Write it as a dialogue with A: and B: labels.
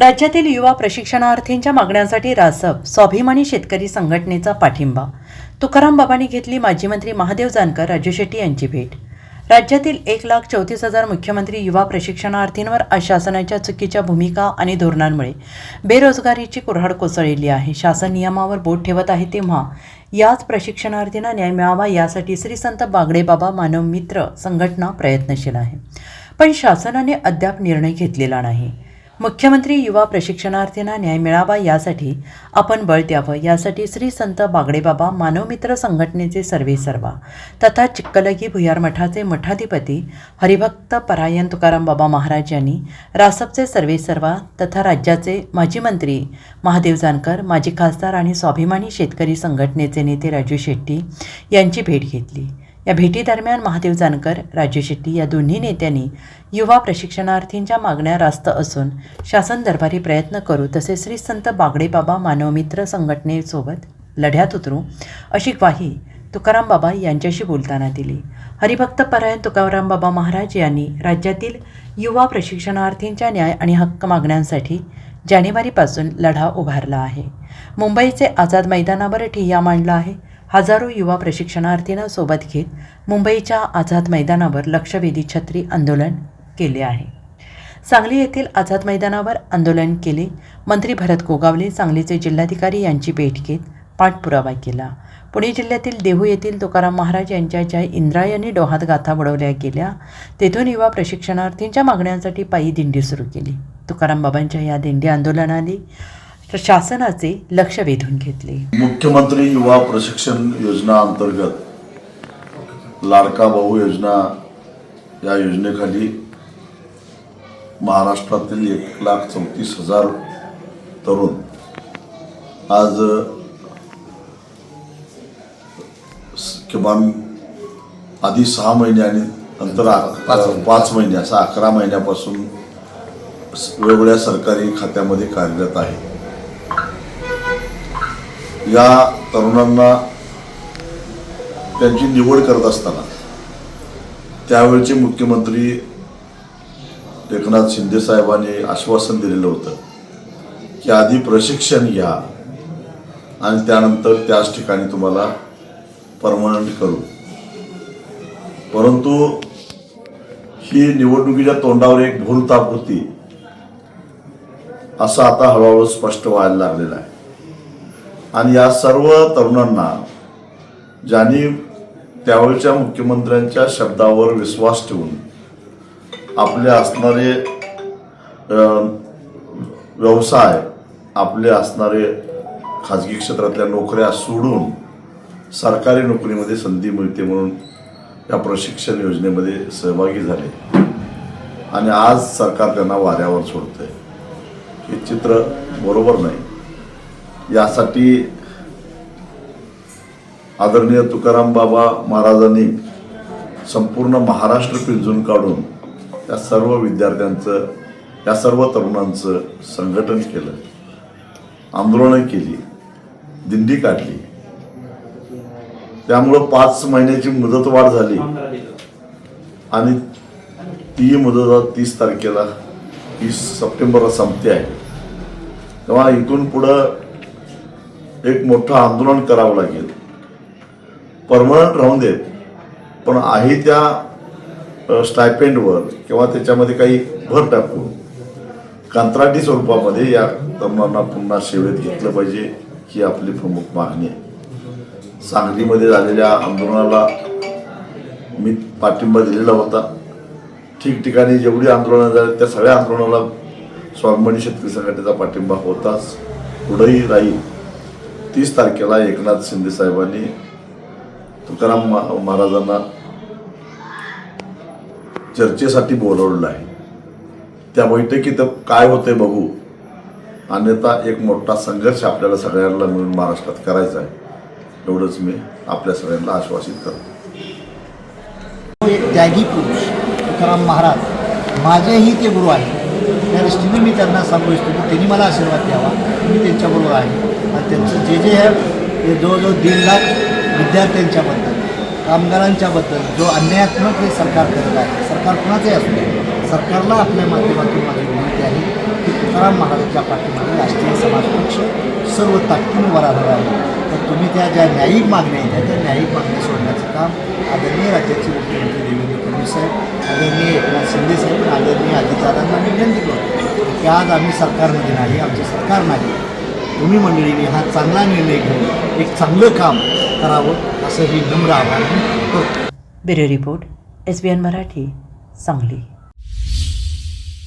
A: राज्यातील युवा प्रशिक्षणार्थींच्या मागण्यांसाठी रासप स्वाभिमानी शेतकरी संघटनेचा पाठिंबा. तुकाराम बाबांनी घेतली माजी मंत्री महादेव जानकर राजू शेट्टी यांची भेट. राज्यातील एक लाख चौतीस हजार मुख्यमंत्री युवा प्रशिक्षणार्थींवर शासनाच्या चुकीच्या भूमिका आणि धोरणांमुळे बेरोजगारीची कुऱ्हाड कोसळलेली आहे. शासन नियमावर बोट ठेवत आहे तेव्हा याच प्रशिक्षणार्थींना न्याय मिळावा यासाठी श्री संत बागडे बाबा मानव मित्र संघटना प्रयत्नशील आहे. पण शासनाने अद्याप निर्णय घेतलेला नाही. मुख्यमंत्री युवा प्रशिक्षणार्थींना न्याय मिळावा यासाठी आपण बळ द्यावं. यासाठी श्री संत बागडेबाबा मानवमित्र संघटनेचे सर्वे सर्वा. तथा चिक्कलगी भुयार मठाचे मठाधिपती हरिभक्त परायण तुकाराम बाबा महाराज यांनी रासपचे सर्वे सर्वा तथा राज्याचे माजी मंत्री महादेव जानकर माजी खासदार आणि स्वाभिमानी शेतकरी संघटनेचे नेते राजू शेट्टी यांची भेट घेतली. या भेटीदरम्यान महादेव जानकर राजू शेट्टी या दोन्ही नेत्यांनी युवा प्रशिक्षणार्थींच्या मागण्या रास्त असून शासन दरबारी प्रयत्न करू तसे श्री संत बागडे बाबा मानवमित्र संघटनेसोबत लढ्यात उतरू अशी ग्वाही तुकाराम बाबा यांच्याशी बोलताना दिली. हरिभक्त परायण तुकाराम बाबा महाराज यांनी राज्यातील युवा प्रशिक्षणार्थींच्या न्याय आणि हक्क मागण्यांसाठी जानेवारीपासून लढा उभारला आहे. मुंबईचे आझाद मैदानावर ठिय्या मांडला आहे. हजारो युवा प्रशिक्षणार्थींना सोबत घेत मुंबईच्या आझाद मैदानावर लक्षवेधी छत्री आंदोलन केले आहे. सांगली येथील आझाद मैदानावर आंदोलन केले. मंत्री भरत गोगावले सांगलीचे जिल्हाधिकारी यांची भेट घेत पाठपुरावा केला. पुणे जिल्ह्यातील देहू येथील तुकाराम महाराज यांच्या ज्या इंद्रायणी डोहात गाथा बुडवल्या गेल्या. तेथून युवा प्रशिक्षणार्थींच्या मागण्यांसाठी पायी दिंडी सुरू केली. तुकाराम बाबांच्या या दिंडी आंदोलनाने शासनाचे लक्ष वेधून घेतले.
B: मुख्यमंत्री युवा प्रशिक्षण योजना अंतर्गत लाडका भाऊ योजना या योजनेखाली महाराष्ट्रातील एक लाख चौतीस हजार तरुण आज किमान आधी सहा महिने आणि नंतर पाच महिने असं अकरा महिन्यापासून वेगवेगळ्या सरकारी खात्यामध्ये कार्यरत आहे. या तरुणांना त्यांची निवड करत असताना त्यावेळचे मुख्यमंत्री एकनाथ शिंदे साहेबांनी आश्वासन दिलेलं होतं की आधी प्रशिक्षण घ्या आणि त्यानंतर त्याच ठिकाणी तुम्हाला परमनंट करू. परंतु ही निवडणुकीच्या तोंडावर एक भूलताप होती असं आता हळूहळू स्पष्ट व्हायला लागलेलं आहे. आणि या सर्व तरुणांना ज्यांनी त्यावेळच्या मुख्यमंत्र्यांच्या शब्दावर विश्वास ठेवून आपले असणारे व्यवसाय आपले असणारे खाजगी क्षेत्रातल्या नोकऱ्या सोडून सरकारी नोकरीमध्ये संधी मिळते म्हणून या प्रशिक्षण योजनेमध्ये सहभागी झाले. आणि आज सरकार त्यांना वाऱ्यावर सोडतंय. हे चित्र बरोबर नाही. यासाठी आदरणीय तुकाराम बाबा महाराजांनी संपूर्ण महाराष्ट्र पिंजून काढून या सर्व विद्यार्थ्यांचं या सर्व तरुणांचं संघटन केलं. आंदोलनं केली. दिंडी काढली. त्यामुळं पाच महिन्याची मुदतवाढ झाली. आणि ती मुदत तीस तारखेला तीस सप्टेंबरला संपते आहे. तेव्हा इथून पुढं एक मोठं आंदोलन करावं लागेल. परमनंट राहून देत. पण आहे त्या स्टायपेंडवर किंवा त्याच्यामध्ये काही भर टाकून कंत्राटी स्वरूपामध्ये या तरुणांना पुन्हा सेवेत घेतलं पाहिजे ही आपली प्रमुख मागणी आहे. सांगलीमध्ये झालेल्या आंदोलनाला मी पाठिंबा दिलेला होता. ठिकठिकाणी जेवढी आंदोलनं झाली त्या सगळ्या आंदोलनाला स्वाभिमानी शेतकरी संघटनेचा पाठिंबा होताच. पुढेही राहील. तीस तारखेला एकनाथ शिंदे साहेबांनी तुकाराम महाराजांना चर्चेसाठी बोलवलेलं आहे. त्या बैठकीत काय होते बघू. अन्यथा एक मोठा संघर्ष आपल्याला सगळ्यांना मिळून महाराष्ट्रात करायचा आहे. एवढंच मी आपल्या सगळ्यांना आश्वासित करतो.
C: एक त्यागी पुरुष तुकाराम महाराज माझेही ते गुरु आहेत. त्या दृष्टीने मी त्यांना सांगू इच्छितो की त्यांनी मला आशीर्वाद द्यावा. मी त्यांच्याबरोबर आहे. आणि त्यांचं जे जे आहे ते जवळजवळ दीड लाख विद्यार्थ्यांच्याबद्दल कामगारांच्याबद्दल जो अन्यायात्मक हे सरकार करत आहे. सरकार कुणाचंही असू दे सरकारला आपल्या माध्यमातून माझी विनंती आहे की तुकाराम महाराजांच्या पाठीमागे राष्ट्रीय समाज पक्ष सर्व ताकदीने वर आहे. तर तुम्ही त्या ज्या न्यायिक मागण्या आहेत त्या न्यायिक मागण्या सोडण्याचं काम आदरणीय राज्याचे मुख्यमंत्री देवेंद्र फडणवीस साहेब आदरणीय एकनाथ शिंदे साहेब आदरणीय अधिकाऱ्यांना आम्ही विनंती करतो की आज आम्ही सरकारमध्ये नाही आमचं सरकार नाही. तुम्ही मंडळीने हा चांगला निर्णय घेऊन एक चांगलं काम करावं असं ही नम्र आव्हान करतो.
A: Bureau report S B N Marathi Sangli.